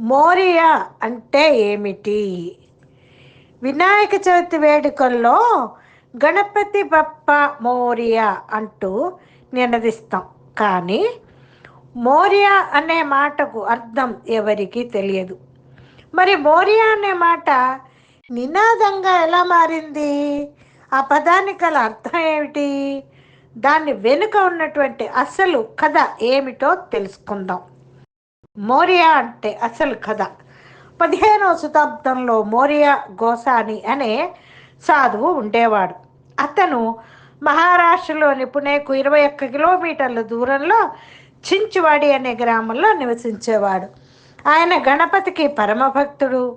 మోరియా అంటే ఏమిటి? వినాయక చవితి వేడుకల్లో గణపతి బప్ప మోరియా అంటూ నినదిస్తాం. కానీ మోరియా అనే మాటకు అర్థం ఎవరికి తెలియదు. మరి మోరియా అనే మాట నినాదంగా ఎలా మారింది? ఆ పదానికి గల అర్థం ఏమిటి? దాని వెనుక ఉన్నటువంటి అసలు కథ ఏమిటో తెలుసుకుందాం. మోరియా అంటే అసలు కథ. పదిహేనవ శతాబ్దంలో మోరియా గోసాని అనే సాధువు ఉండేవాడు. అతను మహారాష్ట్రలోని పుణేకు ఇరవై ఒక్క కిలోమీటర్ల దూరంలో చించువాడి అనే గ్రామంలో నివసించేవాడు. ఆయన గణపతికి పరమభక్తుడు.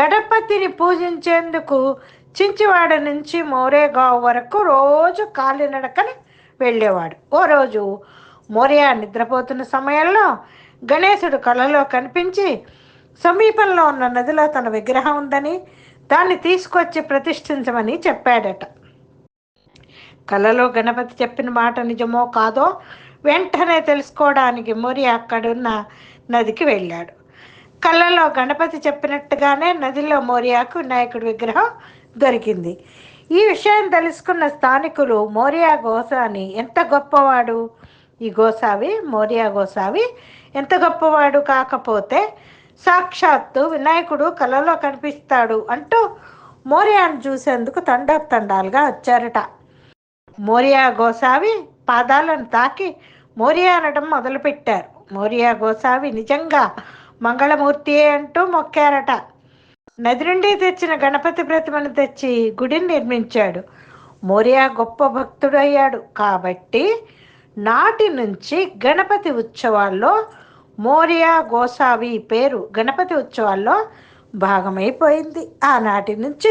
గణపతిని పూజించేందుకు చించివాడ నుంచి మోరేగావ్ వరకు రోజు కాలినడకని వెళ్ళేవాడు. ఓ రోజు మోరియా నిద్రపోతున్న సమయంలో గణేశుడు కళలో కనిపించి సమీపంలో ఉన్న నదిలో తన విగ్రహం ఉందని దాన్ని తీసుకొచ్చి ప్రతిష్ఠించమని చెప్పాడట. కలలో గణపతి చెప్పిన మాట నిజమో కాదో వెంటనే తెలుసుకోవడానికి మురి అక్కడున్న నదికి వెళ్ళాడు. కళ్ళలో గణపతి చెప్పినట్టుగానే నదిలో మోరియాకు వినాయకుడి విగ్రహం దొరికింది. ఈ విషయం తెలుసుకున్న స్థానికులు మోరియా గోసాని ఎంత గొప్పవాడు? ఈ గోసావి మోరియా గోసావి. ఎంత గొప్పవాడు కాకపోతే సాక్షాత్తు వినాయకుడు కలలో కనిపిస్తాడు అంటూ మోరియాను చూసేందుకు తండోపతండాలుగా వచ్చారట. మోరియా గోసావి పాదాలను తాకి మోరియా అనడం మొదలుపెట్టారు. మోరియా గోసావి నిజంగా మంగళమూర్తియే అంటూ మొక్కారట. నది నుండి తెచ్చిన గణపతి ప్రతిమను తెచ్చి గుడిని నిర్మించాడు. మోరియా గొప్ప భక్తుడయ్యాడు. కాబట్టి నాటి నుంచి గణపతి ఉత్సవాల్లో మోరియా గోసావి పేరు గణపతి ఉత్సవాల్లో భాగమైపోయింది. ఆనాటి నుంచి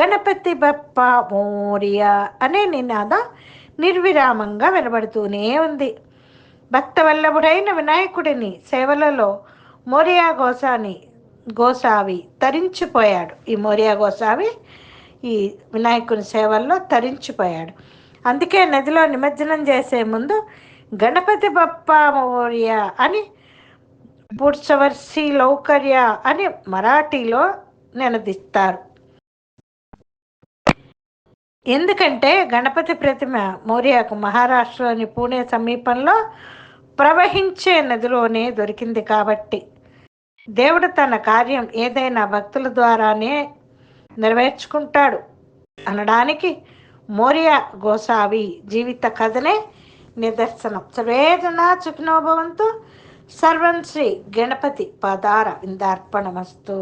గణపతి బప్ప మోరియా అనే నినాదం నిర్విరామంగా వినబడుతూనే ఉంది. భక్తవల్లభుడైన వినాయకుడిని సేవలలో మోరియా గోసాని గోసావి తరించిపోయాడు. ఈ మోరియా గోసావి ఈ వినాయకుని సేవల్లో తరించిపోయాడు. అందుకే నదిలో నిమజ్జనం చేసే ముందు గణపతి బప్ప మౌర్య అని పుడ్చవర్సి లౌకర్య అని మరాఠీలో నినదిస్తారు. ఎందుకంటే గణపతి ప్రతిమ మౌర్యకు మహారాష్ట్రలోని పూణే సమీపంలో ప్రవహించే నదిలోనే దొరికింది కాబట్టి దేవుడు తన కార్యం ఏదైనా భక్తుల ద్వారానే నెరవేర్చుకుంటాడు అనడానికి ಮೌರ್ಯ ಗೋಸಾವಿ ಜೀವಿತ ಕಥನೆ ನಿದರ್ಶನ. ಸರ್ವೇ ಜನ ಸುಖಿನೋ ಭವಂತು ಸರ್ವಂ ಶ್ರೀ ಗಣಪತಿ ಪಾದಾರ ಇಂದಾರ್ಪಣಮಸ್ತು